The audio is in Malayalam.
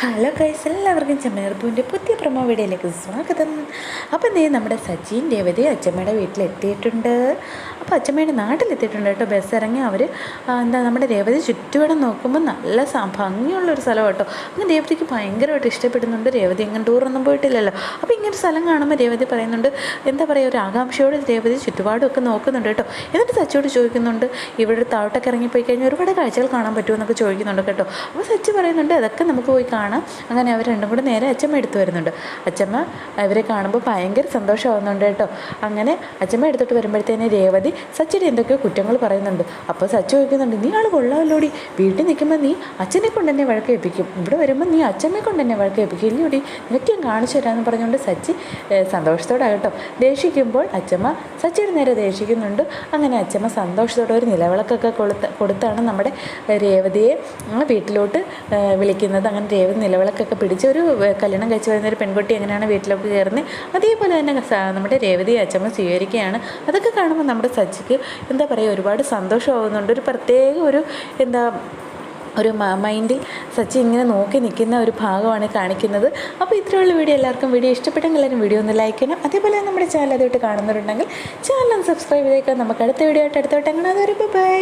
ഹലോ ഗൈസ് എല്ലാവർക്കും ചെമ്മേർപ്പൂവിന്റെ പുതിയ പ്രമോ വീഡിയോയിലേക്ക് സ്വാഗതം. അപ്പം നീ നമ്മുടെ സച്ചിൻ രേവതി അച്ഛമ്മയുടെ വീട്ടിലെത്തിയിട്ടുണ്ട്. അപ്പോൾ അച്ഛമ്മയുടെ നാട്ടിലെത്തിയിട്ടുണ്ട് കേട്ടോ. ബസ് ഇറങ്ങി അവർ എന്താ നമ്മുടെ രേവതി ചുറ്റുവടം നോക്കുമ്പോൾ നല്ല ഭംഗിയുള്ളൊരു സ്ഥലം കേട്ടോ. അങ്ങനെ രേവതിക്ക് ഭയങ്കരമായിട്ട് ഇഷ്ടപ്പെടുന്നുണ്ട് രേവതി അങ്ങനെ ടൂറൊന്നും പോയിട്ടില്ലല്ലോ. അപ്പോൾ ഇങ്ങനെ സ്ഥലം കാണുമ്പോൾ രേവതി പറയുന്നുണ്ട് എന്താ പറയുക ഒരു ആകാംക്ഷയോടെ രേവതി ചുറ്റുപാടുമൊക്കെ നോക്കുന്നുണ്ട് കേട്ടോ. എന്നിട്ട് സച്ചിയോട് ചോദിക്കുന്നുണ്ട് ഇവിടെ താഴോട്ടൊക്കെ ഇറങ്ങിപ്പോയി കഴിഞ്ഞാൽ ഒരുപാട് കാഴ്ചകൾ കാണാൻ പറ്റുമെന്നൊക്കെ ചോദിക്കുന്നുണ്ട് കേട്ടോ. അപ്പോൾ സച്ചി പറയുന്നുണ്ട് അതൊക്കെ നമുക്ക് പോയി കാണാം. അങ്ങനെ അവർ രണ്ടും കൂടെ നേരെ അച്ഛമ്മ എടുത്തു വരുന്നുണ്ട്. അച്ഛമ്മ ഇവരെ കാണുമ്പോൾ ഭയങ്കര സന്തോഷമാവുന്നുണ്ട് കേട്ടോ. അങ്ങനെ അച്ഛമ്മ എടുത്തിട്ട് വരുമ്പോഴത്തേന് രേവതി സച്ചിയുടെ എന്തൊക്കെയോ കുറ്റങ്ങൾ പറയുന്നുണ്ട്. അപ്പോൾ സച്ചു ചോദിക്കുന്നുണ്ട് നീ ആൾ കൊള്ളാമല്ലോടി വീട്ടിൽ നിൽക്കുമ്പോൾ നീ അച്ഛനെ കൊണ്ട് തന്നെ വഴക്ക് ഏൽപ്പിക്കും ഇവിടെ വരുമ്പോൾ നീ അച്ഛനെ കൊണ്ട് തന്നെ വഴക്ക് ഏൽപ്പിക്കും ഇല്ലയോടി നിനക്ക് ഞാൻ കാണിച്ചു തരാമെന്ന് പറഞ്ഞുകൊണ്ട് സച്ചി സന്തോഷത്തോടാകട്ടോ. സന്തോഷത്തോടെ കേട്ടോ ദേഷിക്കുമ്പോൾ അച്ഛമ്മ സച്ചിയുടെ നേരെ ദേഷിക്കുന്നുണ്ട്. അങ്ങനെ അച്ഛമ്മ സന്തോഷത്തോടെ ഒരു നിലവിളക്കൊക്കെ കൊടുത്ത് കൊടുത്താണ് നമ്മുടെ രേവതിയെ വീട്ടിലോട്ട് വിളിക്കുന്നത്. അങ്ങനെ രേവതി നിലവിളക്കൊക്കെ പിടിച്ച് ഒരു കല്യാണം കഴിച്ച് വരുന്ന ഒരു പെൺകുട്ടി എങ്ങനെയാണ് വീട്ടിലോട്ട് കയറുന്നത്? അതേപോലെ തന്നെ നമ്മുടെ രേവതി അച്ഛമ്മ സ്വീകരിക്കുകയാണ്. അതൊക്കെ കാണുമ്പോൾ നമ്മുടെ സച്ചിക്ക് എന്താ പറയുക ഒരുപാട് സന്തോഷമാവുന്നുണ്ട്. ഒരു പ്രത്യേക ഒരു എന്താ ഒരു മൈൻഡിൽ സച്ചി ഇങ്ങനെ നോക്കി നിൽക്കുന്ന ഒരു ഭാഗമാണ് കാണിക്കുന്നത്. അപ്പോൾ ഇത്രയുള്ള വീഡിയോ. എല്ലാവർക്കും വീഡിയോ ഇഷ്ടപ്പെട്ടെങ്കിൽ എല്ലാവരും വീഡിയോ ഒന്ന് ലൈക്ക് ചെയ്യണം. അതേപോലെ നമ്മുടെ ചാനൽ അതായിട്ട് കാണുന്നുണ്ടെങ്കിൽ ചാനൽ ഒന്ന് സബ്സ്ക്രൈബ് ചെയ്തേക്കാം നമുക്ക് അടുത്ത വീഡിയോ ആയിട്ട് അടുത്തോട്ടെങ്ങനെ അതൊരു ബൈ.